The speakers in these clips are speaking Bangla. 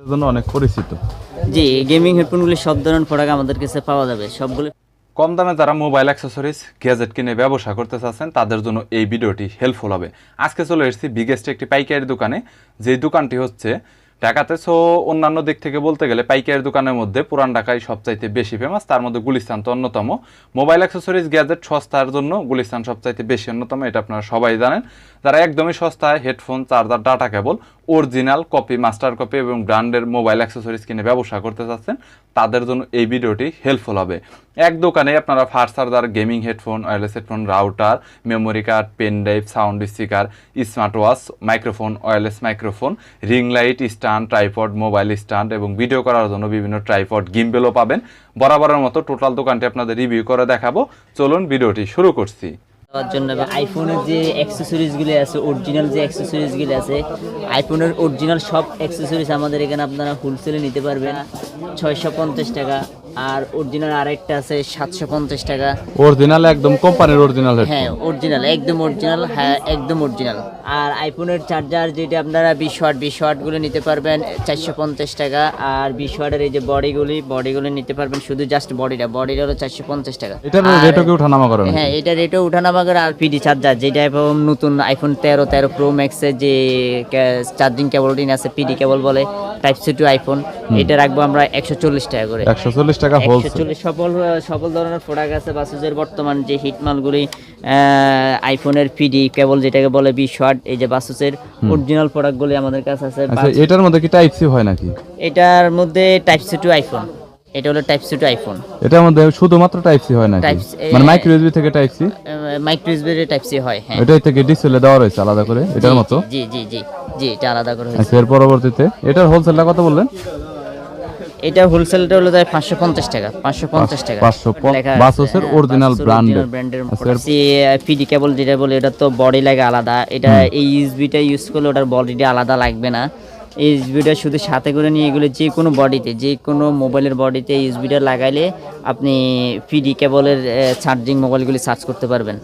এর জন্য অনেক পরিচিত। জি গেমিং হেডফোনগুলি সব ধরনের প্রোডাক্ট আমাদের কাছে পাওয়া যাবে। সবগুলো কম দামে যারা মোবাইল অ্যাক্সেসরিজ গ্যাজেট কিনে ব্যবসা করতে চাচ্ছেন তাদের জন্য এই ভিডিওটি হেল্পফুল হবে। আজকে চলে এসেছি বিগেস্ট একটি পাইকারি দোকানে যেই দোকানটি হচ্ছে ঢাকাতে। সো অন্যান্য দিক থেকে বলতে গেলে পাইকারি দোকানের মধ্যে পুরান ঢাকায় সবচাইতে বেশি ফেমাস তার মধ্যে গুলিস্তান তো অন্যতম। মোবাইল অ্যাক্সেসরিজ গ্যাজেট সস্তার জন্য গুলিস্তান সবচাইতে বেশি অন্যতম এটা আপনারা সবাই জানেন। যারা একদমই সস্তায় headphone, charger, data cable original copy master copy এবং ব্র্যান্ডের মোবাইল অ্যাক্সেসরিজ কিনে ব্যবসা করতে চাচ্ছেন, তাদের জন্য এই ভিডিওটি হেল্পফুল হবে। এক দোকানে আপনারা fast charger gaming headphone wireless headphone router memory card pen drive sound speaker smart watch microphone wireless microphone ring light stand tripod mobile stand এবং ভিডিও করার জন্য বিভিন্ন ট্রাইপড গিম্বেলও পাবেন। বরাবরের মতো টোটাল দোকানটি আপনাদের রিভিউ করে দেখাবো। চলুন ভিডিওটি শুরু করছি। দেওয়ার জন্য এবং আইফোনের যে অ্যাক্সেসরিজগুলি আছে অরিজিনাল যে অ্যাক্সেসরিজগুলি আছে আইফোনের অরিজিনাল সব অ্যাক্সেসরিজ আমাদের এখানে আপনারা হোলসেলে নিতে পারবেন। ছয়শো পঞ্চাশ টাকা আর অরিজিনাল আরেকটা আছে সাতশো পঞ্চাশ টাকা। অরিজিনাল একদম কোম্পানির অরিজিনাল হ্যাঁ অরিজিনাল একদম অরিজিনাল হ্যাঁ একদম অরিজিনাল আর আইফোনের চার্জার যেটা আপনারা বিশ ওয়াট বিশ ওয়াটগুলো নিতে পারবেন চারশো পঞ্চাশ টাকা। আর বিশ ওয়াটের এই যে বডিগুলি বডিগুলো নিতে পারবেন শুধু জাস্ট বডিটা বডিটা হলো চারশো পঞ্চাশ টাকা। এটার রেটও কি ওঠানামা করে হ্যাঁ এটা রেটও উঠানামা করে আর পিডি চার্জার যেটা এখন নতুন আইফোন তেরো তেরো প্রো ম্যাক্সের যে চার্জিং কেবলটি আছে পিডি কেবল বলে টাইপ সি টু আইফোন এটা রাখব আমরা একশো চল্লিশ টাকা করে। একশো চল্লিশ টাকা একশো চল্লিশ সকল সকল ধরনের প্রোডাক্ট আছে বাসুজের বর্তমান যে হিট মালগুলি আইফোনের পিডি কেবল যেটাকে বলে বিশ ওয়াট এই যে বাসুসের অরিজিনাল প্রোডাক্টগুলি আমাদের কাছে আছে আচ্ছা এটার মধ্যে কি টাইপ সি হয় নাকি? এটার মধ্যে টাইপ সি টু আইফোন এটা হলো টাইপ সি টু আইফোন এটার মধ্যে শুধুমাত্র টাইপ সি হয় C, মানে মাইক্রো ইউএসবি থেকে type C micro USB type C হয় হ্যাঁ। এটা থেকে ডিসপ্লে দেওয়া রয়েছে আলাদা করে এটার মতো? জি জি জি জি এটা আলাদা করে হয়েছে। আচ্ছা এর পরবর্তীতে এটার হোলসেলটা কত বললেন? এটা হোলসেলটা হলো পাঁচশো পঞ্চাশ টাকা পাঁচশো পঞ্চাশ টাকা। 550 লেখা বাসুসের আচ্ছা, এর- পিডি কেবল যেটা বলে এটা তো বডি লাগে আলাদা। এটা এই ইউএসবিটা ইউজ করলে ওটার বডিটা আলাদা লাগবে না। এই ইউএসবিটা শুধু সাথে করে নিয়ে এগুলো যে কোনো বডিতে যে কোনো মোবাইলের বডিতে ইউএসবিটা লাগাইলে আপনি পিডি কেবলের চার্জিং মোবাইলগুলি চার্জ করতে পারবেন।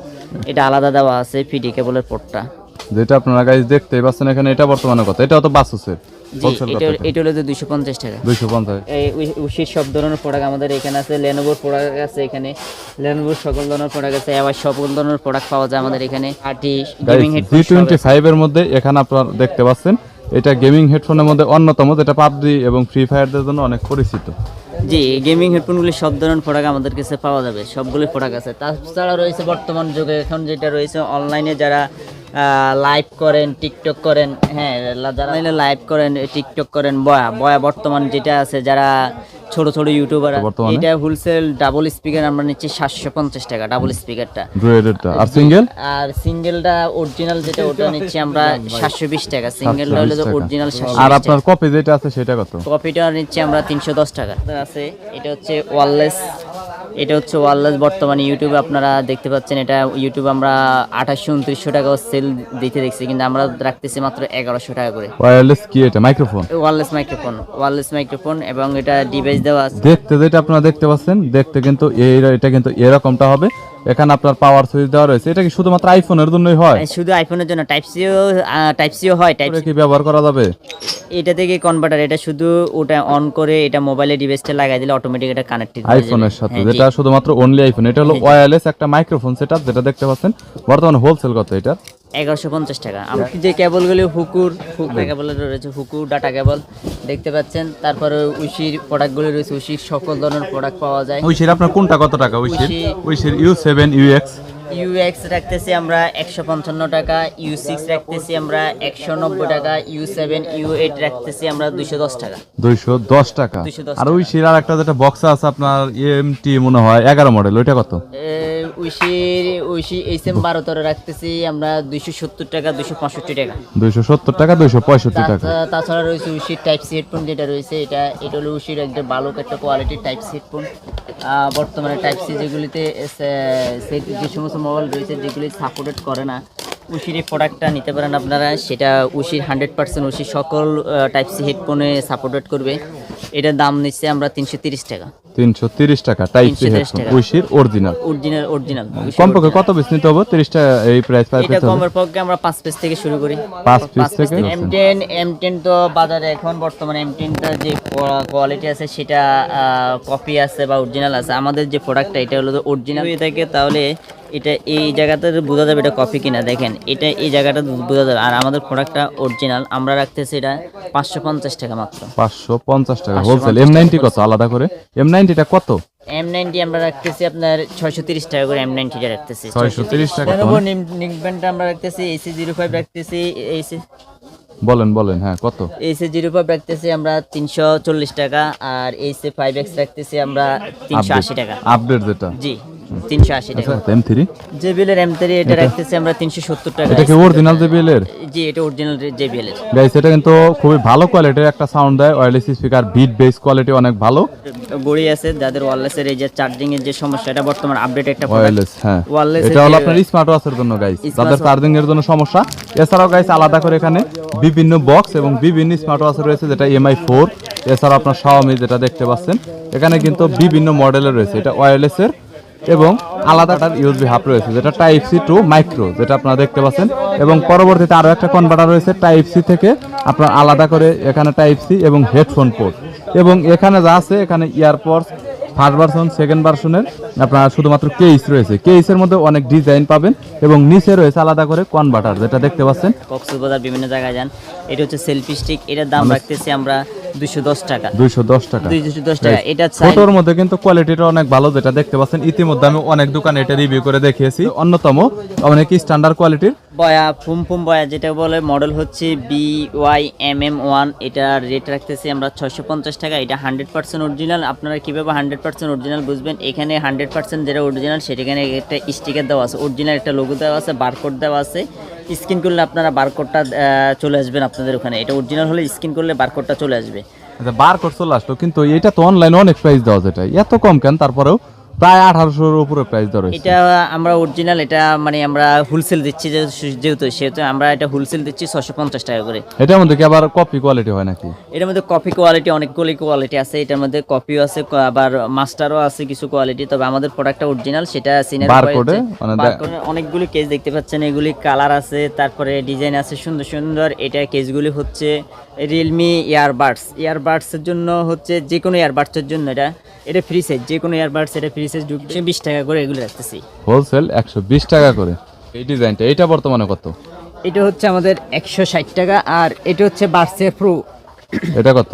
এটা আলাদা দেওয়া আছে পিডি কেবলের পোর্টটা যেটা আপনারা গাইজ দেখতেই পাচ্ছেন এখানে এটা বর্তমানে কত? এটা তো হোলসেল কত এটা দুইশো পঞ্চাশ টাকা। দুইশো পঞ্চাশ। এই সব ধরনের প্রোডাক্ট আমাদের এখানে আছে লেনোভোর প্রোডাক্ট আছে এখানে। লেনোভোর সকল ধরনের প্রোডাক্ট আছে আবার সকল ধরনের প্রোডাক্ট পাওয়া যায় আমাদের এখানে। আটি গেমিং হেডফোন টোয়েন্টি ফাইভ মধ্যে এখানে আপনারা দেখতে পাচ্ছেন এটা গেমিং হেডফোনের মধ্যে অন্যতম যেটা পাবজি এবং ফ্রি ফায়ারদের জন্য অনেক পরিচিত। জি গেমিং হেডফোনগুলি সব ধরনের প্রোডাক্ট আমাদের কাছে পাওয়া যাবে সবগুলি প্রোডাক্ট আছে। তাছাড়া রয়েছে বর্তমান যুগে এখন যেটা রয়েছে অনলাইনে যারা লাইভ করেন টিকটক করেন হ্যাঁ যারা লাইভ করেন টিকটক করেন বয়া বয়া বর্তমান যেটা আছে যারা ছোট ছোট ইউটিউবার এটা হোলসেল ডাবল স্পিকার আমরা নিচ্ছি সাতশো পঞ্চাশ টাকা ডাবল স্পিকারটা আর সিঙ্গেল আর সিঙ্গেলটা অরিজিনাল যেটা ওটা নিচ্ছি আমরা সাতশো বিশ টাকা। সিঙ্গেলটা হলো অরিজিনাল আর আপনার কপি যেটা আছে সেটা কত? কপিটা নিচ্ছি আমরা তিনশো দশ টাকা। আছে এটা হচ্ছে ওয়ারলেস এটা হচ্ছে ওয়ারলেস। বর্তমানে ইউটিউবে আপনারা দেখতে পাচ্ছেন এটা ইউটিউবে আমরা আঠাশশো উনত্রিশশো টাকা সেল দিতে দেখছি কিন্তু আমরা রাখতেছি মাত্র এগারোশো টাকা করে। ওয়ারলেস কি এটা? Microphone wireless microphone wireless microphone এবং এটা ডিভাইস দেওয়া আছে। দেখতে যেটা আপনারা দেখতে পাচ্ছেন দেখতে কিন্তু এটা কিন্তু এরকমটা হবে। এখানে আপনার পাওয়ার সুইচ দেওয়া রয়েছে। এটা কি শুধুমাত্র আইফোনের জন্যই হয়? শুধু আইফোনের জন্য। টাইপ সিও টাইপ সিও হয় টাইপ কি ব্যবহার করা যাবে? এটা থেকে কনভার্টার এটা শুধু ওটা অন করে এটা মোবাইলে ডিভাইসটা লাগাই দিলে অটোমেটিক এটা কানেক্টেড আইফোনের সাথে যেটা শুধুমাত্র অনলি আইফোন এটা হলো ওয়্যারলেস একটা মাইক্রোফোন সেটআপ যেটা দেখতে পাচ্ছেন। বর্তমানে হোলসেল কত এটা? এগারোশো পঞ্চাশ টাকা। আমরা যে কেবলগুলি হুকুর কেবল রয়েছে হুকুর ডাটা কেবল দেখতে পাচ্ছেন। তারপরে উশির প্রোডাক্টগুলি রয়েছে উশির সকল ধরনের প্রোডাক্ট পাওয়া যায়। উইশের আপনার কোনটা কত টাকা উইশির- উইশের ইউ সেভেন ইউএক্স ইউএক্স রাখতেছি আমরা একশো পঞ্চান্ন টাকা ইউ সিক্স রাখতেছি আমরা একশো নব্বই টাকা ইউ সেভেন ইউ এইট রাখতেছি আমরা দুইশো দশ টাকা। দুইশো দশ টাকা। 210 আর উইশের আর একটা যেটা বক্স আছে আপনার এমটি মনে হয় এগারো মডেল ওইটা কত? উশির উশি এইচ এম বারো তেরো রাখতেছি আমরা দুইশো সত্তর টাকা দুইশো পঁয়ষট্টি টাকা। দুইশো সত্তর টাকা দুইশো পঁয়ষট্টি টাকা। তাছাড়া রয়েছে উশির টাইপ সি হেডফোন যেটা রয়েছে এটা এটা হলো উশির একটা ভালো একটা কোয়ালিটির টাইপ সি হেডফোন বর্তমানে টাইপ সি যেগুলিতে যে সমস্ত মোবাইল রয়েছে যেগুলি সাপোর্টেড করে না উশির এই প্রোডাক্টটা নিতে পারেন আপনারা। সেটা উশির হান্ড্রেড পার্সেন্ট উশির সকল টাইপ সি হেডফোনে সাপোর্টেড করবে। এটার দাম নিচ্ছে আমরা তিনশো তিরিশ টাকা। তিনশো তিরিশ টাকা টাইপ সি 330 হেডফোন। উইশির অরিজিনাল। Original original. কমপক্ষে কত পিস নিতে হবে? এই প্রাইস পার এটা পেতে কমের পক্ষে আমরা পাঁচ পিস থেকে শুরু করি। পাঁচ পিস থেকে? এম টেন এম টেন তো বাজারে এখন বর্তমানে এম টেনটা যে কোয়ালিটি আছে সেটা কপি আছে বা অরিজিনাল আছে। আমাদের যে প্রোডাক্টটা এটা হলো অরিজিনাল হয়ে থাকে তাহলে এটা এই জায়গাতে বোঝা যাবে এটা কপি কিনা। দেখেন এটা এই জায়গাটা বোঝা যাবে। আর আমাদের প্রোডাক্টটা অরিজিনাল আমরা রাখতেছি এটা পাঁচশো পঞ্চাশ টাকা মাত্র। পাঁচশো পঞ্চাশ টাকা। হোলসেল এম নাইনটি কত? আলাদা করে? এম নাইনটিটা কত? এম নাইনটি আমরা রাখতেছি আপনার ছয়শো তিরিশ টাকা করে এম নাইনটিটা রাখতেছি। 630 টাকা তো দেখো নিক ব্যান্ডটা আমরা রাখতেছি। এসি জিরো ফাইভ রাখতেছি এসি বলেন বলেন হ্যাঁ কত? এসি জিরো ফাইভ রাখতেছি আমরা তিনশো চল্লিশ টাকা। আর এসি ফাইভ এক্স রাখতেছি আমরা তিনশো আশি টাকা। আপডেট যেটা। জি। তিনশো আশি টাকা। M three JBL M three এটা রাখতেছি আমরা তিনশো সত্তর টাকা এটা কি অরিজিনাল জেবিএল জি এটা অরিজিনাল জেবিএল গাইস এটা কিন্তু খুবই ভালো কোয়ালিটির একটা সাউন্ড দেয় wireless speaker beat bass quality অনেক ভালো। গড়ি আছে যাদের ওয়ারলেসের এই যে চার্জিং এর যে সমস্যা এটা বর্তমান আপডেট একটা ওয়্যারলেস হ্যাঁ। Wireless এটা হলো আপনার স্মার্ট ওয়াচের জন্য গাইস যাদের চার্জিং এর জন্য সমস্যা। এছাড়াও গাইস আলাদা করে এখানে বিভিন্ন বক্স এবং বিভিন্ন স্মার্ট ওয়াচ রয়েছে যেটা এমআই ফোর এছাড়া আপনার শাওমি যেটা দেখতে পাচ্ছেন। এখানে কিন্তু বিভিন্ন মডেলের রয়েছে এটা ওয়্যারলেস এর। এবং আলাদা একটা ইউএসবি হাব রয়েছে যেটা টাইপ সি টু মাইক্রো যেটা আপনারা দেখতে পাচ্ছেন। এবং পরবর্তীতে আরও একটা কনভার্টার রয়েছে টাইপ সি থেকে আপনার আলাদা করে এখানে টাইপ সি এবং হেডফোন পোর্ট এবং এখানে যা আছে এখানে ইয়ারপডস ফার্স্ট ভার্সন সেকেন্ড ভার্সনের আপনার শুধুমাত্র কেস রয়েছে। কেসের মধ্যে অনেক ডিজাইন পাবেন এবং নিচে রয়েছে আলাদা করে কনভার্টার যেটা দেখতে পাচ্ছেন। কক্সবাজার বিভিন্ন জায়গায় যান। এটা হচ্ছে সেলফি স্টিক এটার দাম রাখতেছি আমরা দুশো দশ টাকা। দুইশো দশ টাকা। দুইশো দশ টাকা এটা চাই। ফটোর মধ্যে কিন্তু কোয়ালিটিটা অনেক ভালো যেটা দেখতে পাচ্ছেন। ইতিমধ্যে আমি অনেক দোকানে এটা রিভিউ করে দেখিয়েছি। অন্যতম অনেক স্ট্যান্ডার্ড কোয়ালিটির বয়া ফুম ফুম বয়া যেটা বলে মডেল হচ্ছে B Y M M one এটার রেট রাখতেছি আমরা ছয়শো পঞ্চাশ টাকা। এটা হান্ড্রেড পার্সেন্ট অরিজিনাল আপনারা কীভাবে হান্ড্রেড পার্সেন্ট অরিজিনাল বুঝবেন? এখানে হান্ড্রেড পার্সেন্ট যেটা অরিজিনাল সেটাখানে একটা স্টিকার দেওয়া আছে। অরিজিনাল একটা লোগো দেওয়া আছে বারকোড দেওয়া আছে। স্ক্যান করলে আপনারা বারকোডটা চলে আসবেন আপনাদের ওখানে। এটা অরিজিনাল হলে স্ক্যান করলে বারকোডটা চলে আসবে। আচ্ছা বার কোড চলে আসলো, কিন্তু এটা তো অনলাইনে অনেক প্রাইস দেওয়া যেটা এত কম কেন? তারপরেও প্রায় আঠারোশোর উপরে প্রাইস দেওয়া এটা আমরা অরিজিনাল এটা মানে আমরা হোলসেল দিচ্ছি যেহেতু সেহেতু আমরা এটা হোলসেল দিচ্ছি ছশো পঞ্চাশ টাকা করে। এটার মধ্যে কি আবার কপি কোয়ালিটি হয় নাকি? এটার মধ্যে কপি কোয়ালিটি অনেকগুলি কোয়ালিটি আছে। এটার মধ্যে কপিও আছে আবার মাস্টারও আছে কিছু কোয়ালিটি তবে আমাদের প্রোডাক্টটা অরিজিনাল সেটা সিনের মানে অনেকগুলি কেস দেখতে পাচ্ছেন। এগুলি কালার আছে তারপরে ডিজাইন আছে সুন্দর সুন্দর। এটা কেসগুলি হচ্ছে রিয়েলমি ইয়ারবাডস ইয়ারবাডসের জন্য হচ্ছে যে কোনো ইয়ারবাডসের জন্য এটা এটা ফ্রি সাইজ যে কোনো ইয়ারবাডস এটা ফ্রি সাইজ ঢুকছে বিশ টাকা করে এগুলো রাখতেছি। হোলসেল একশো বিশ টাকা করে। এই ডিজাইনটা এটা বর্তমানে কত? এটা হচ্ছে আমাদের একশো ষাট টাকা আর এটা হচ্ছে বার্সে প্রো এটা কত?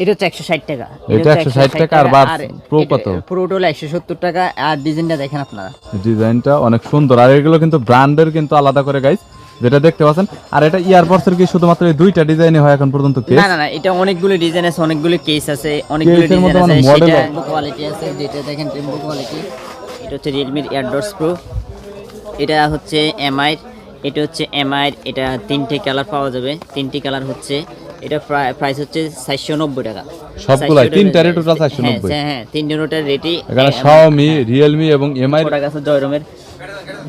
এটা হচ্ছে একশো ষাট টাকা। এটা 160 টাকা আর Bars Pro কত? প্রোটা হলো একশো সত্তর টাকা। আর ডিজাইনটা দেখেন আপনারা। ডিজাইনটা অনেক সুন্দর। আর এগুলো কিন্তু ব্র্যান্ডের কিন্তু আলাদা করে গাইস যেটা দেখতে পাচ্ছেন। আর এটা ইয়ারবডসের কি শুধুমাত্র এই দুইটা ডিজাইনই হয় এখন পর্যন্ত কেস না না না এটা অনেকগুলো ডিজাইন আছে অনেকগুলো কেস আছে অনেকগুলো ডিজাইন আছে। মানে model সেটা কোয়ালিটি আছে যেটা দেখেন রেমবো কোয়ালিটি এটা হচ্ছে রিয়েলমির এয়ারডটস প্রো এটা হচ্ছে এমআই এটা হচ্ছে এমআই এটা তিনটে কালার পাওয়া যাবে। তিনটি কালার হচ্ছে এটা প্রাইস হচ্ছে চারশো নব্বই টাকা। সবগুলাই, 490 তিনটারই total হ্যাঁ, 490 হ্যাঁ হ্যাঁ তিনটে রেটই এখানে শাওমি রিয়েলমি এবং এমআই প্রোডাক্ট আছে জয়রমের।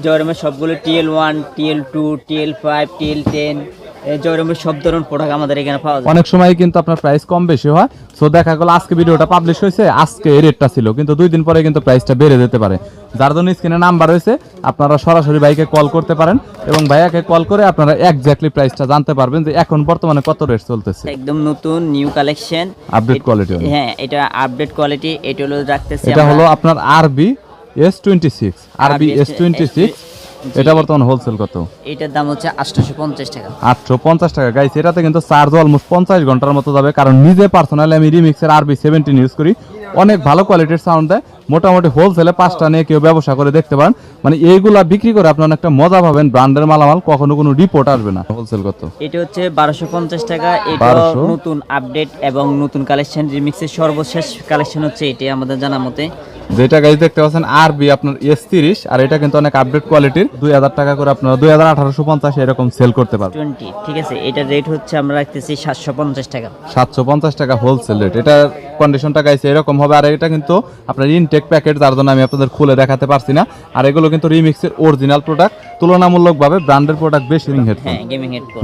জয়রমের সবগুলো TL one TL two TL five TL ten জয়রমের সব ধরনের প্রোডাক্ট আমাদের এখানে পাওয়া যায়। অনেক সময় কিন্তু আপনার প্রাইস কম বেশি হয়। সো দেখা গেল আজকে ভিডিওটা পাবলিশ হয়েছে আজকে এই রেটটা ছিল। কিন্তু দুই দিন পরে কিন্তু প্রাইসটা বেড়ে যেতে পারে। যার জন্য স্ক্রিনে নাম্বার রয়েছে আপনারা সরাসরি ভাইকে কল করতে পারেন এবং ভাইয়াকে কল করে আপনারা এক্স্যাক্টলি প্রাইসটা জানতে পারবেন যে এখন বর্তমানে কত রেট চলতেছে। একদম নতুন নিউ কালেকশন আপডেট কোয়ালিটি হ্যাঁ এটা আপডেট কোয়ালিটি এটা হলো রাখতেছি এটা হলো আপনার RB S twenty six RB S twenty six এটা বর্তমানে হোলসেল কত? এটার দাম হচ্ছে আটশোশো পঞ্চাশ টাকা। আটশো পঞ্চাশ টাকা। গাইছে এটাতে কিন্তু চার্জ অলমোস্ট পঞ্চাশ ঘণ্টার মতো যাবে কারণ নিজে পার্সোনালি আমি রিমিক্সের আরবি সেভেন্টিন ইউজ করি। অনেক ভালো কোয়ালিটির সাউন্ড দেয়। মোটামুটি হোলসেলে পাঁচটা নিয়ে কেউ ব্যবসা করে দেখতে পারেন মানে এইগুলা বিক্রি করে আপনার একটা মজা পাবেন ব্র্যান্ডের মালামাল কখনো কোনো রিপোর্ট আসবে না হোলসেল কত এটা হচ্ছে বারোশো পঞ্চাশ টাকা এটা নতুন আপডেট এবং নতুন কালেকশন রিমিক্সের সর্বশেষ কালেকশন হচ্ছে এটি আমাদের জানা মতে। যেটা গাইজ দেখতে পাচ্ছেন আরবি আপনার এস তিরিশ আর এটা কিন্তু অনেক আপডেট কোয়ালিটির দুই হাজার টাকা করে আপনারা দুই হাজার আঠারোশো পঞ্চাশ এরকম সেল করতে পারবেন। টোয়েন্টি ঠিক আছে এটার রেট হচ্ছে আমরা রাখতেছি সাতশো পঞ্চাশ টাকা। সাতশো পঞ্চাশ টাকা হোলসেল রেট এটার কন্ডিশনটা গাইছে এরকম হবে আর এটা কিন্তু আপনার ইনটেক প্যাকেট যার জন্য আমি আপনাদের খুলে দেখাতে পারছি না। আর এগুলো কিন্তু রিমিক্সের অরিজিনাল প্রোডাক্ট তুলনামূলকভাবে ব্র্যান্ডের প্রোডাক্ট বেশি রিং হেডফোন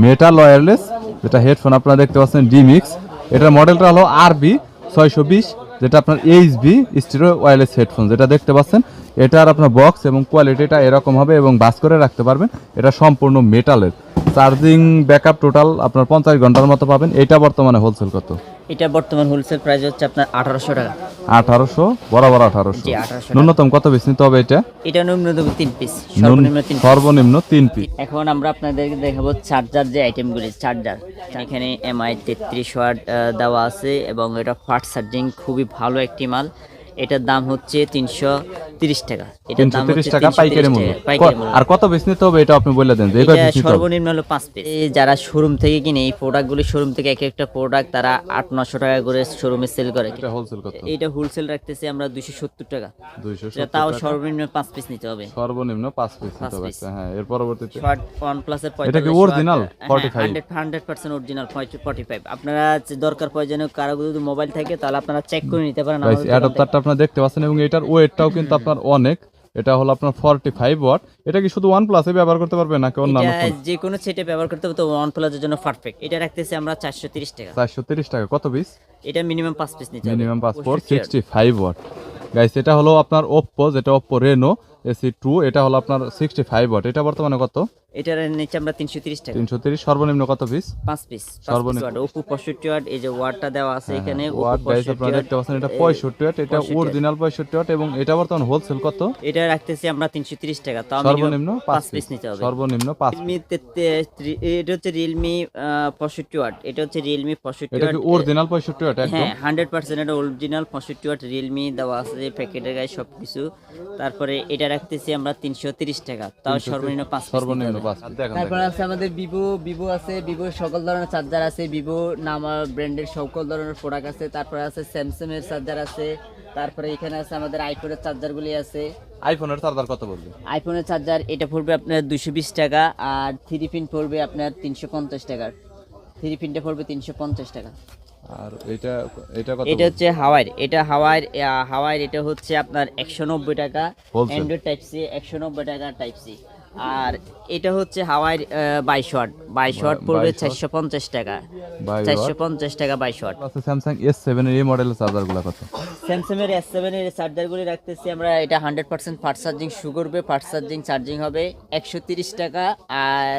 মেটাল ওয়্যারলেস যেটা হেডফোন আপনারা দেখতে পাচ্ছেন ডিমিক্স এটার মডেলটা হলো আরবি ছয়শো বিশ যেটা আপনার এইচবি স্টিরো ওয়্যারলেস হেডফোন যেটা দেখতে পাচ্ছেন। এটার আপনার বক্স এবং কোয়ালিটিটা এরকম হবে এবং বাস করে রাখতে পারবেন। এটা সম্পূর্ণ মেটালের চার্জিং ব্যাকআপ টোটাল আপনার পঞ্চাশ ঘণ্টার মতো পাবেন। এটা বর্তমানে হোলসেল কত? এটা বর্তমান হোলসেল প্রাইস হচ্ছে আপনার আঠারোশো টাকা। আঠারোশো? বরাবর আঠারোশো। ন্যূনতম কত পিস নিতে হবে এটা? এটা ন্যূনতম তিন পিস সর্বনিম্ন তিন পিস এখন আমরা আপনাদেরকে দেখাবো চার্জার যে আইটেমগুলি চার্জার এখানে এমআই তেত্রিশ ওয়াট দেওয়া আছে এবং এটা ফাস্ট চার্জিং খুবই ভালো একটি মাল। এটার দাম হচ্ছে তিনশো তিরিশ টাকা। এটার দাম হচ্ছে টাকা পাইকারি মূল্য। টাকা, পাইকারি মূল্য। আর কত পিস নিতে হবে এটা আপনি বলে দেন যে এই কয় এটা piece নিতে হবে? সর্বনিম্ন হলো পাঁচ পিস। যারা শোরুম থেকে কিনে এই প্রোডাক্টগুলি শোরুম থেকে এক একটা প্রোডাক্ট তারা আট নশো টাকা করে শোরুমে সেল করে। এটা হোলসেল রাখতেছি আমরা দুশো সত্তর টাকা। তাও সর্বনিম্ন পাঁচ পিস নিতে হবে। সর্বনিম্ন পাঁচ পিস পাঁচ নিতে হবে piece। হ্যাঁ এর পরবর্তীতে? ওয়ান প্লাসের এটা কি original? 45? Hundred hundred percent original forty five আপনারা দরকার প্রয়োজনে কারও যদি মোবাইল থাকে তাহলে আপনারা চেক করে নিতে পারেন। অ্যাডাপ্টারটা আপনারা দেখতে পাচ্ছেন এবং এটার ওয়েটটাও কিন্তু আপনার অনেক। এটা হলো আপনার ফর্টি ফাইভ ওয়াট এটা কি শুধু ওয়ান প্লাসে ব্যবহার করতে পারবে নাকি অন্যান্য যে কোনো সেটে ব্যবহার করতে হবে তো ওয়ান প্লাসের জন্য পারফেক্ট এটা রাখতেছি আমরা চারশো তিরিশ টাকা। চারশো তিরিশ টাকা। কত পিস এটা মিনিমাম পাঁচ পিস হবে। মিনিমাম পাঁচ four sixty five watt guys এটা হলো আপনার ওপ্পো যেটা ওপ্পো রেনো এসি টু এটা হলো আপনার সিক্সটি ফাইভ ওয়াট এটা বর্তমানে কত? এটার নিচে আমরা তিনশো তিরিশ টাকা। তিনশো তিরিশ সর্বনিম্ন কত পিস পাঁচ পিস সর্বনিম্ন। ওপো পঁয়ষট্টি ওয়াট এই যে ওয়াটটা দেওয়া আছে এখানে ওয়াট গাইস আপনারা ওয়াট দেখতে পাচ্ছেন এটা পঁয়ষট্টি ওয়াট এটা অরিজিনাল পঁয়ষট্টি ওয়াট এবং এটা বর্তমানে হোলসেল কত? এটা রাখতেছি আমরা তিনশো তিরিশ টাকা তাও সর্বনিম্ন minimum পাঁচ পাঁচ পিস নিতে হবে। সর্বনিম্ন পাঁচ রিয়েলমি এটা হচ্ছে রিয়েলমি পঁয়ষট্টি ওয়াট এটা হচ্ছে রিয়েলমি পঁয়ষট্টি এটা কি অরিজিনাল পঁয়ষট্টি ওয়াট একদম? হ্যাঁ হান্ড্রেড পার্সেন্ট এটা অরিজিনাল পঁয়ষট্টি ওয়াট রিয়েলমি দেওয়া আছে প্যাকেটের গায়ে সব কিছু তারপরে এটা রাখতেছি আমরা তিনশো তিরিশ টাকা তাও সর্বনিম্ন পাঁচ piece সর্বনিম্ন তারপরে আছে আমাদের ভিভো ভিভো আছে ভিভো সকল ধরনের চার্জার আছে ভিভো নামা ব্র্যান্ডের সকল ধরনের প্রোডাক্ট আছে তারপরে আছে স্যামসাং এর চার্জার আছে তারপরে এখানে আছে আমাদের আইফোনের চার্জারগুলি আছে। আইফোনের চার্জার কত বলবে আইফোনের চার্জার এটা পড়বে আপনার দুশো বিশ টাকা আর থ্রি পিন পড়বে আপনার তিনশো পঞ্চাশ টাকার। থ্রি পিনটা পড়বে তিনশো পঞ্চাশ টাকা। আর এটা এটা কত এটা হচ্ছে হাওয়াইর এটা হাওয়াইর হাওয়াইর এটা হচ্ছে আপনার একশো নব্বই টাকা। অ্যান্ড্রয়েড টাইপ সি একশো নব্বই টাকা টাইপ সি আর এটা হচ্ছে হাওয়াইর বাইশ ওয়াট বাইশ ওয়াট পড়বে 22 চারশো পঞ্চাশ টাকা। 22 চারশো পঞ্চাশ টাকা বাইশ ওয়াট স্যামসাং এস সেভেন এই মডেলের চার্জারগুলো কত? স্যামসাং এর এস সেভেন এর চার্জারগুলি রাখতেছি আমরা এটা হান্ড্রেড পার্সেন্ট ফাস্ট চার্জিং শু করবে ফাস্ট চার্জিং চার্জিং হবে একশো তিরিশ টাকা আর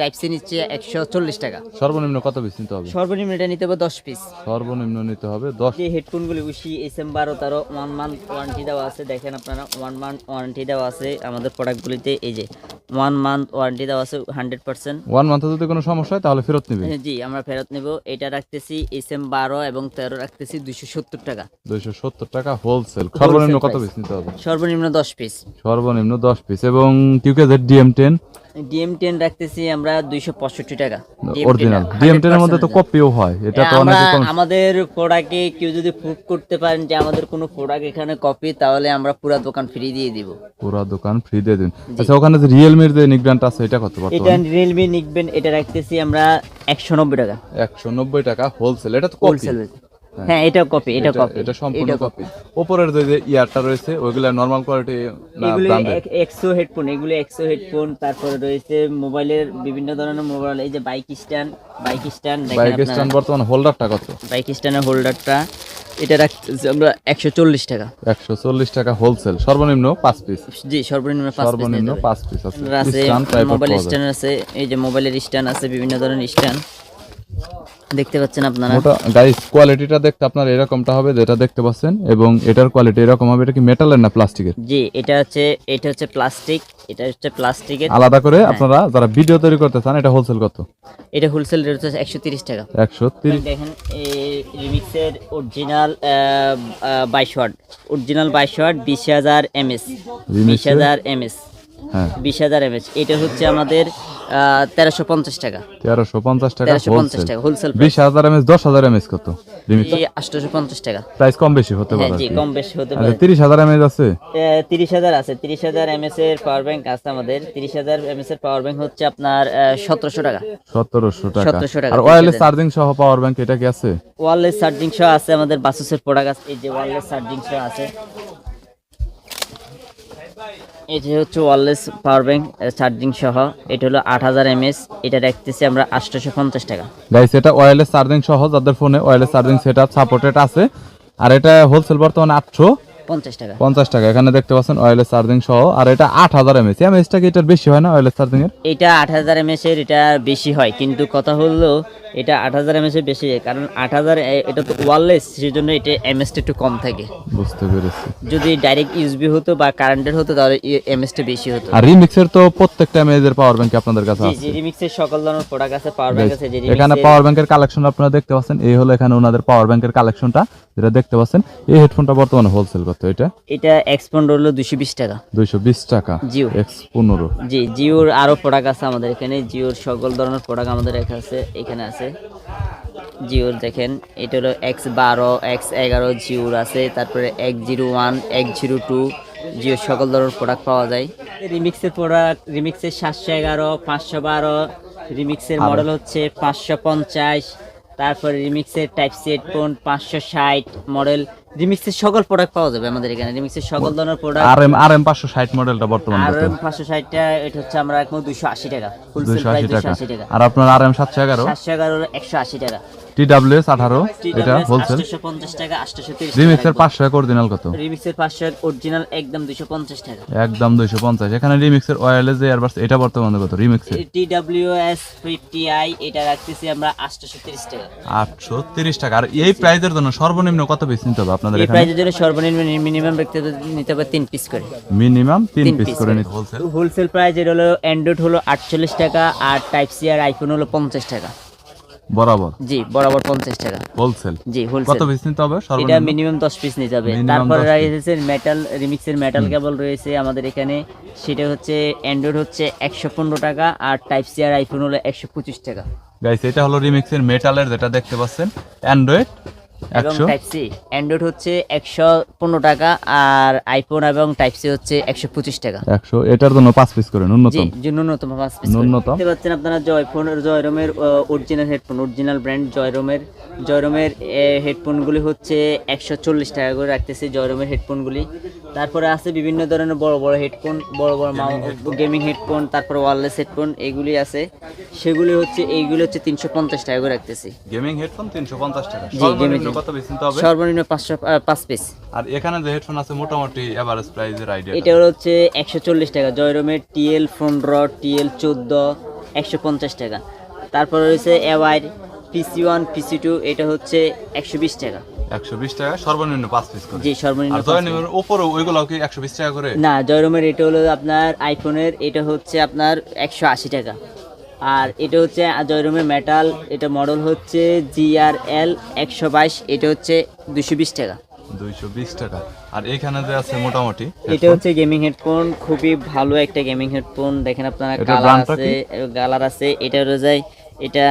টাইপ সি নিচ্ছে একশো চল্লিশ টাকা। সর্বনিম্ন কত পিস নিতে হবে? সর্বনিম্ন এটা নিতে হবে দশ পিস সর্বনিম্ন নিতে হবে দশ যে হেডফোনগুলি উশি এস এম বারো তেরো ওয়ান মান্থ ওয়ারেন্টি দেওয়া আছে। দেখেন আপনারা ওয়ান মান্থ ওয়ারেন্টি দেওয়া আছে আমাদের প্রোডাক্টগুলিতে এই যে ওয়ান মান্থ ওয়ারেন্টি দেওয়া আছে হান্ড্রেড পার্সেন্ট ওয়ান মান্থে যদি কোনো সমস্যা হয় তাহলে ফেরত নিবে। জি আমরা ফেরত নেব। এটা রাখতেছি এস এম বারো এবং তেরো রাখতেছি দুশো সত্তর টাকা। দুইশো সত্তর টাকা হোলসেল সর্বনিম্ন কত পিস নিতে হবে? সর্বনিম্ন দশ পিস সর্বনিম্ন দশ পিস এবং Q K Z DM ten DM ten রাখতেছি আমরা দুইশো পঁয়ষট্টি টাকা। অরিজিনাল ডিএম টেনের মধ্যে তো কপিও হয়। এটা তো অনেকে আমাদের প্রোডাক্টে কেউ যদি প্রুভ করতে পারেন যে আমাদের কোনো প্রোডাক্ট এখানে কপি তাহলে আমরা পুরো দোকান ফ্রি দিয়ে দিব। পুরো দোকান ফ্রি দিয়ে দিন। আচ্ছা ওখানে যে রিয়েলমির যে নিক ব্র্যান্ড আছে এটা কত এটা রিয়েলমি নিকবেন এটা রাখতেছি আমরা একশো নব্বই টাকা। একশো নব্বই টাকা হোলসেল এটা তো কপি হোলসেল হ্যাঁ এটা কপি এটা কপি এটা সম্পূর্ণ কপি উপরের যে ইয়ারটা রয়েছে ওইগুলা নরমাল কোয়ালিটি না ব্র্যান্ডেড একশো হেডফোন এগুলি একশো হেডফোন তারপরে রয়েছে মোবাইলের বিভিন্ন ধরনের মোবাইল এই যে বাইক স্ট্যান্ড বাইক স্ট্যান্ড দেখেন বাইক স্ট্যান্ড বর্তমানে হোল্ডারটা কত? বাইক স্ট্যান্ডের হোল্ডারটা এটা রাখতেছি আমরা একশো চল্লিশ টাকা। একশো চল্লিশ টাকা হোলসেল সর্বনিম্ন পাঁচ পিস জি সর্বনিম্ন সর্বনিম্ন পাঁচ পিস আছে। মোবাইল স্ট্যান্ড আছে এই যে মোবাইলের স্ট্যান্ড আছে বিভিন্ন ধরনের স্ট্যান্ড দেখতে পাচ্ছেন আপনারা? মোটা গাইস কোয়ালিটিটা দেখতে আপনার এরকমটা হবে যেটা দেখতে পাচ্ছেন এবং এটার কোয়ালিটি এরকম হবে এটা কি মেটালের না প্লাস্টিকের জি এটা হচ্ছে এটা হচ্ছে প্লাস্টিক এটা হচ্ছে প্লাস্টিকের আলাদা করে আপনারা যারা ভিডিও তৈরি করতে চান এটা হোলসেল কত? এটা হোলসেল রেট হচ্ছে একশো তিরিশ টাকা। একশো তিরিশ। দেখেন এই রিমিক্সের অরিজিনাল বাইশ ওয়াট। অরিজিনাল বাইশ ওয়াট বিশ হাজার এমএস। বিশ Remix এর? হাজার এমএস। হ্যাঁ। বিশ হাজার এমএস। এটা হচ্ছে আমাদের তেরোশো পঞ্চাশ টাকা। তেরোশো পঞ্চাশ টাকা তেরোশো পঞ্চাশ টাকা হোলসেল বিশ হাজার এমএস দশ হাজার এমএস কত? আটশোশো পঞ্চাশ টাকা। প্রাইস কম বেশি হতে হ্যাঁ পারে জি কম বেশি হতে আচ্ছা পারে। তিরিশ হাজার এমএস আছে? তিরিশ হাজার আছে। তিরিশ হাজার এমএস এর পাওয়ার ব্যাংক আছে আমাদের। তিরিশ হাজার এমএস এর পাওয়ার ব্যাংক হচ্ছে আপনার সতেরোশো টাকা। সতেরোশো টাকা। 1700 টাকা, আর 30 ওয়্যারলেস চার্জিং সহ পাওয়ার ব্যাংক এটা কি আছে? ওয়ারলেস চার্জিং সহ আছে আমাদের বাসুসের প্রোডাক্ট আছে। এই যে ওয়ারলেস চার্জিং সহ আছে। এটা হচ্ছে ওয়ারলেস পাওয়ার ব্যাংক চার্জিং সহ। এটা হলো আট হাজার এমএস এটা রাখতেছি আমরা আটশোশো পঞ্চাশ টাকা। গাইস এটা ওয়ারলেস চার্জিং সহ, যাদের ফোনে ওয়ারলেস চার্জিং সেটআপ সাপোর্টেড আছে। আর এটা হোলসেল বর্তমানে আটশো। পঞ্চাশ টাকা। পঞ্চাশ টাকা। এখানে দেখতে পাচ্ছেন ওয়্যারলেস চার্জিং সহ আর এটা আট হাজার এমএস এমএসটা কি এটার বেশি হয় না ওয়্যারলেস চার্জিং এর? এটা আট হাজার এমএস এর এটা বেশি হয়। কিন্তু কথা হলো এটা আট হাজার এমএস এর বেশি হয়। কারণ আট হাজার এটা তো ওয়ারলেস সেজন্য এটা এমএসটা একটু কম থাকে। বুঝতে পেরেছি। যদি ডাইরেক্ট ইউজবি হতো বা কারেন্টের হতো তাহলে এমএসটা বেশি হতো। আর রিমিক্সের তো প্রত্যেকটা পাওয়ার ব্যাংক আপনাদের কাছে আছে। জি রিমিক্সের সকল ধরনের প্রোডাক্ট আছে পাওয়ার ব্যাংক আছে যে এখানে পাওয়ার ব্যাংকের কালেকশন আপনারা দেখতে পাচ্ছেন। এই হলো এখানে ওনাদের পাওয়ার ব্যাংকের কালেকশনটা যেটা দেখতে পাচ্ছেন এই হেডফোনটা বর্তমানে হোলসেল করতে এটা? এটা এক্সপন্ড হলো দুশো বিশ টাকা। দুইশো বিশ টাকা? জিও। এক্স পনেরো জি জিওর আরও প্রোডাক্ট আছে আমাদের এখানে। জিওর সকল ধরনের প্রোডাক্ট আমাদের এখানে আছে এখানে আছে। জিওর দেখেন এটা হলো এক্স বারো এক্স এগারো জিওর আছে তারপরে এক জিরো ওয়ান এক জিরো টু জিওর সকল ধরনের প্রোডাক্ট পাওয়া যায়। রিমিক্সের প্রোডাক্ট রিমিক্সের সাতশো এগারো পাঁচশো বারো রিমিক্সের মডেল হচ্ছে পাঁচশো পঞ্চাশ তারপরে রিমিক্সের টাইপ সেট ফোন পাঁচশো ষাট মডেল রিমিক্সের সকল প্রোডাক্ট পাওয়া যাবে আমাদের এখানে। রিমিক্সের সকল ধরনের প্রোডাক্ট আর এম আর এম পাঁচশো ষাট মডেলটা বর্তমানে আর এম পাঁচশো ষাটটা এটা হচ্ছে আমরা এখন দুশো আশি টাকা। ফুল দুইশো প্রাইস আশি দুশো টাকা। আশি টাকা। আর আপনার আর এম সাতশো এগারো? সাতশো এগারো একশো আশি টাকা। টি ডাব্লিউ এস আঠারো এটা হোলসেল আটশো পঞ্চাশ টাকা আটশো তিরিশ রিমিক্সের পাঁচশো এক অরিজিনাল কত রিমিক্সের পাঁচশো অরিজিনাল একদম দুশো পঞ্চাশ টাকা। একদম দুইশো পঞ্চাশ। এখানে রিমিক্সের ওয়্যারলেস যে এয়ারবাস এটা বর্তমানে কত? রিমিক্সের T W S fifty I এটা রাখতেছি আমরা আটশো তিরিশ টাকা। আটশো তিরিশ টাকা। আর এই প্রাইজের জন্য সর্বনিম্ন কত পিস নিতে হবে আপনাদের এই এখানে? প্রাইসের জন্য সর্বনিম্ন মিনিমাম ব্যক্তি নিতে হবে তিন পিস করে। মিনিমাম তিন তিন পিস করে। নিতে হোলসেল হোলসেল প্রাইস এটা হলো অ্যান্ড্রয়েড হলো আটচল্লিশ টাকা আর টাইপ সি আর আইফোন হলো পঞ্চাশ টাকা। বরাবর? জি বরাবর পঞ্চাশ টাকা। হোলসেল জি কত পিস নিতে হবে এটা মিনিমাম দশ পিস নিতে হবে। তারপরে রয়েছে মেটাল রিমিক্সের মেটাল কেবল রয়েছে আমাদের এখানে। সেটা হচ্ছে অ্যান্ড্রয়েড হচ্ছে একশো পনেরো টাকা আর টাইপ সি আর আইফোন হলো একশো পঁচিশ টাকা। গাইস এটা হলো রিমিক্সের মেটালের যেটা দেখতে পাচ্ছেন। অ্যান্ড্রয়েড এবং টাইপ সি অ্যান্ড্রয়েড হচ্ছে একশো পনেরো টাকা আর আইফোন এবং টাইপ সি হচ্ছে একশো পঁচিশ টাকা। একশো। এটার জন্য পাঁচ পিস করে জি ন্যূনতম যে ন্যূনতম পাঁচ piece ন্যূনতম। দেখতে পাচ্ছেন আপনারা জয়ফোন জয়রোমের অরিজিনাল হেডফোন অরিজিনাল ব্র্যান্ড জয়রোমের জয়রোমের হেডফোনগুলি হচ্ছে একশো চল্লিশ টাকা করে রাখতেছে জয়রোমের হেডফোনগুলি তারপরে আছে বিভিন্ন ধরনের বড় বড় হেডফোন বড় বড় গেমিং হেডফোন তারপরে ওয়ারলেস হেডফোন এগুলি আছে। সেগুলি হচ্ছে এইগুলি হচ্ছে তিনশো পঞ্চাশ টাকা করে রাখতেছি। গেমিং হেডফোন তিনশো পঞ্চাশ টাকা। জি, সর্বনিম্ন কত পিস নিতে হবে? সর্বনিম্ন পাঁচশো আহ, পাঁচ পিস আর এখানে যে হেডফোন আছে মোটামুটি এভারেজ প্রাইজের আইডিয়া এটা হচ্ছে টাকা। জয়রোমের টিএল পনেরো টিএল চোদ্দ একশো পঞ্চাশ টাকা। তারপর রয়েছে A Y PC one PC two এটা হচ্ছে একশো বিশ টাকা। একশো বিশ টাকা সর্বনিম্ন পাঁচ পিস করে। জি সর্বনিম্ন ওইগুলো কি একশো বিশ টাকা করে। না জয়রোমের এটা হলো আপনার আইফোনের এটা হচ্ছে আপনার একশো আশি টাকা। আর এটা হচ্ছে জয়রুমের মেটাল এটা মডেল হচ্ছে জিআরএল একশো বাইশ এটা হচ্ছে দুশো বিশ টাকা। দুইশো বিশ টাকা। আর এখানে যে আছে মোটামুটি এটা হচ্ছে গেমিং হেডফোন খুবই ভালো একটা গেমিং হেডফোন দেখেন আপনারা কালার আছে কালার আছে এটা হলো যায় এটা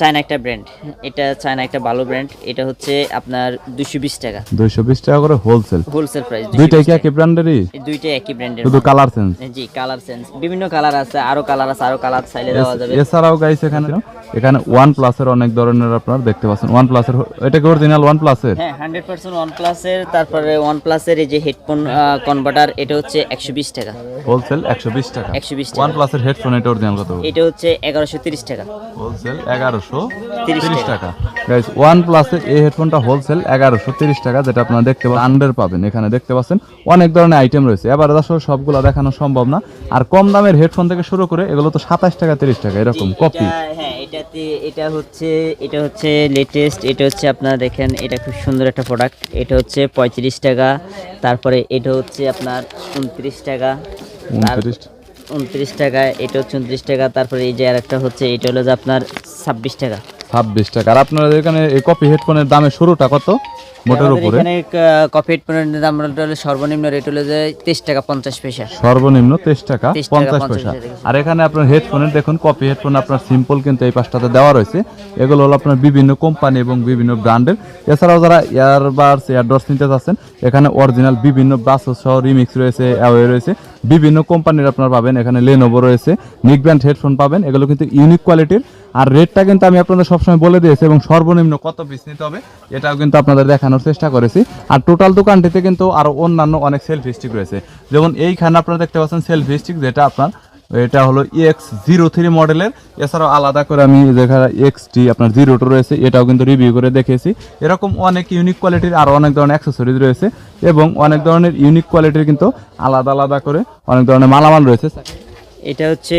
চায়না একটা ব্র্যান্ড এটা চায়না একটা ভালো ব্র্যান্ড এটা হচ্ছে আপনার দুইশো বিশ টাকা। দুইশো বিশ টাকা করে হোলসেল হোলসেল প্রাইস দুইটা কি একই ব্র্যান্ডেরই দুইটা একই ব্র্যান্ডের শুধু কালার চেঞ্জ জি কালার সেন্স বিভিন্ন কালার আছে আরও কালার আছে আরও কালার চাইলে দেওয়া যাবে। এছাড়াও গাইস এখানে এখানে ওয়ান প্লাসের অনেক ধরনের আপনারা দেখতে পাচ্ছেন। ওয়ান প্লাসের এটা কি অরিজিনাল ওয়ান প্লাসের হ্যাঁ হান্ড্রেড পার্সেন্ট ওয়ান প্লাসের তারপরে ওয়ান প্লাসের এই যে হেডফোন কনভার্টার এটা হচ্ছে একশো বিশ টাকা। হোলসেল একশো বিশ টাকা। একশো বিশ ওয়ান প্লাসের হেডফোন এটা অরিজিনাল কত? এটা হচ্ছে এগারোশো তিরিশ টাকা। হোলসেল এগারোশো 30 তিরিশ টাকা। গাইস ওয়ান প্লাসের এই হেডফোনটা হোলসেল এগারোশো তিরিশ টাকা যেটা আপনারা দেখতে পাচ্ছেন আন্ডার পাবেন। এখানে দেখতে পাচ্ছেন অনেক ধরনের আইটেম রয়েছে। এবার আসলে সবগুলো দেখানো সম্ভব না। আর কম দামের হেডফোন থেকে শুরু করে এগুলো তো সাতাশ টাকা তিরিশ টাকা এরকম কপি এটা- হ্যাঁ এটাতে এটা হচ্ছে এটা হচ্ছে লেটেস্ট এটা হচ্ছে আপনারা দেখেন এটা খুব সুন্দর একটা প্রোডাক্ট এটা হচ্ছে পঁয়ত্রিশ টাকা তারপরে এটা হচ্ছে আপনার উনত্রিশ টাকা। উনত্রিশ? উনত্রিশ টাকা এটা হচ্ছে উনত্রিশ টাকা তারপরে এই যে আর একটা হচ্ছে এটা হলো যে আপনার ছাব্বিশ টাকা। ছাব্বিশ টাকা। আর আপনাদের এখানে এই কপি হেডফোনের দামের শুরুটা কত? মোটের উপরে। এখানে কপি হেডফোনের দাম হলো সর্বনিম্ন রেট হলো যে তেইশ টাকা পঞ্চাশ পয়সা। সর্বনিম্ন তেইশ টাকা পঞ্চাশ পয়সা। পয়সা। আর এখানে আপনার হেডফোনের দেখুন কপি হেডফোন আপনার সিম্পল কিন্তু এই পাশটাতে দেওয়া রয়েছে। এগুলো হলো আপনার বিভিন্ন কোম্পানি এবং বিভিন্ন ব্র্যান্ডের এছাড়াও যারা ইয়ারবাডস ইয়ারডস নিতে চাচ্ছেন এখানে অরিজিনাল বিভিন্ন ব্রাসেস সহ রিমিক্স রয়েছে অ্যাওয়ে রয়েছে। বিভিন্ন কোম্পানির আপনার পাবেন। এখানে লেনোভো রয়েছে নিক ব্র্যান্ড হেডফোন পাবেন। এগুলো কিন্তু ইউনিক কোয়ালিটির আর রেটটা কিন্তু আমি আপনাদের সবসময় বলে দিয়েছি এবং সর্বনিম্ন কত পিস নিতে হবে, এটাও কিন্তু আপনাদের দেখানোর চেষ্টা করেছি। আর টোটাল দোকানটিতে কিন্তু আরও অন্যান্য অনেক সেলফি স্টিক রয়েছে। যেমন এইখানে আপনারা দেখতে পাচ্ছেন সেলফি স্টিক যেটা আপনার, এটা হলো এক্স জিরো থ্রি মডেলের এছাড়াও আলাদা করে আমি যেখানে এক্স টি আপনার জিরো টু রয়েছে, এটাও কিন্তু রিভিউ করে দেখেছি এরকম অনেক ইউনিক কোয়ালিটির আরও অনেক ধরনের অ্যাক্সেসরিজ রয়েছে এবং অনেক ধরনের ইউনিক কোয়ালিটির কিন্তু আলাদা আলাদা করে অনেক ধরনের মালামাল রয়েছে। এটা হচ্ছে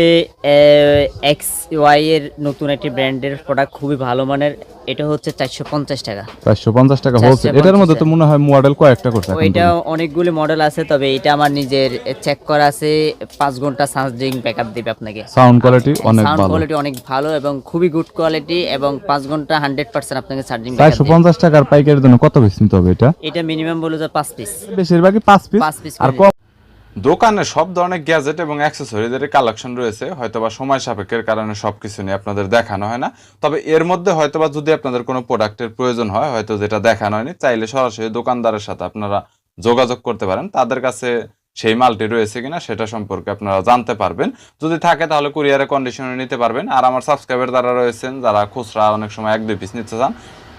এক্স ওয়াই এর নতুন একটি ব্র্যান্ডের প্রোডাক্ট খুবই ভালো মানের। এটা হচ্ছে চারশো পঞ্চাশ টাকা। চারশো পঞ্চাশ টাকা হোলসেল এটার মধ্যে তো মনে হয় মডেল কয়েকটা করছে ওইটা অনেকগুলি মডেল আছে তবে এটা আমার নিজের চেক করা আছে। পাঁচ ঘণ্টা চার্জিং ব্যাকআপ দিবে আপনাকে। সাউন্ড কোয়ালিটি অনেক সাউন্ড ভালো। কোয়ালিটি অনেক ভালো এবং খুবই গুড কোয়ালিটি এবং পাঁচ ঘণ্টা হান্ড্রেড পার্সেন্ট আপনাকে চার্জিং চারশো পঞ্চাশ টাকার পাইকারির জন্য কত পিস নিতে হবে এটা? এটা মিনিমাম বলে যে পাঁচ পিস বেশিরভাগই পাঁচ পিস পাঁচ পিস আর কম দোকানে সব ধরনের গ্যাজেট এবং অ্যাক্সেসরিদের কালেকশন রয়েছে, হয়তোবা সময় সাপেক্ষের কারণে সবকিছু নিয়ে আপনাদের দেখানো হয় না। তবে এর মধ্যে হয়তোবা যদি আপনাদের কোনো প্রোডাক্টের প্রয়োজন হয়, হয়তো যেটা দেখানো হয়নি, চাইলে সরাসরি দোকানদারের সাথে আপনারা যোগাযোগ করতে পারেন। তাদের কাছে সেই মালটি রয়েছে কিনা সেটা সম্পর্কে আপনারা জানতে পারবেন। যদি থাকে তাহলে কুরিয়ারে কন্ডিশনে নিতে পারবেন। আর আমার সাবস্ক্রাইবার যারা রয়েছেন, যারা খুচরা অনেক সময় এক দুই পিস নিতে চান,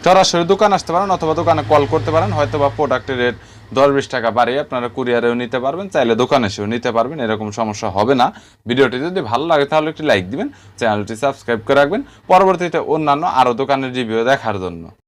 সরাসরি দোকান আসতে পারেন অথবা দোকানে কল করতে পারেন। হয়তো বা প্রোডাক্টের রেট দশ বিশ টাকা বাড়িয়ে আপনারা কুরিয়ারেও নিতে পারবেন, চাইলে দোকানে এসেও নিতে পারবেন, এরকম সমস্যা হবে না। ভিডিওটি যদি ভালো লাগে তাহলে একটি লাইক দিবেন, চ্যানেলটি সাবস্ক্রাইব করে রাখবেন। পরবর্তীতে অন্যান্য আরও দোকানের রিভিউ দেখার জন্য।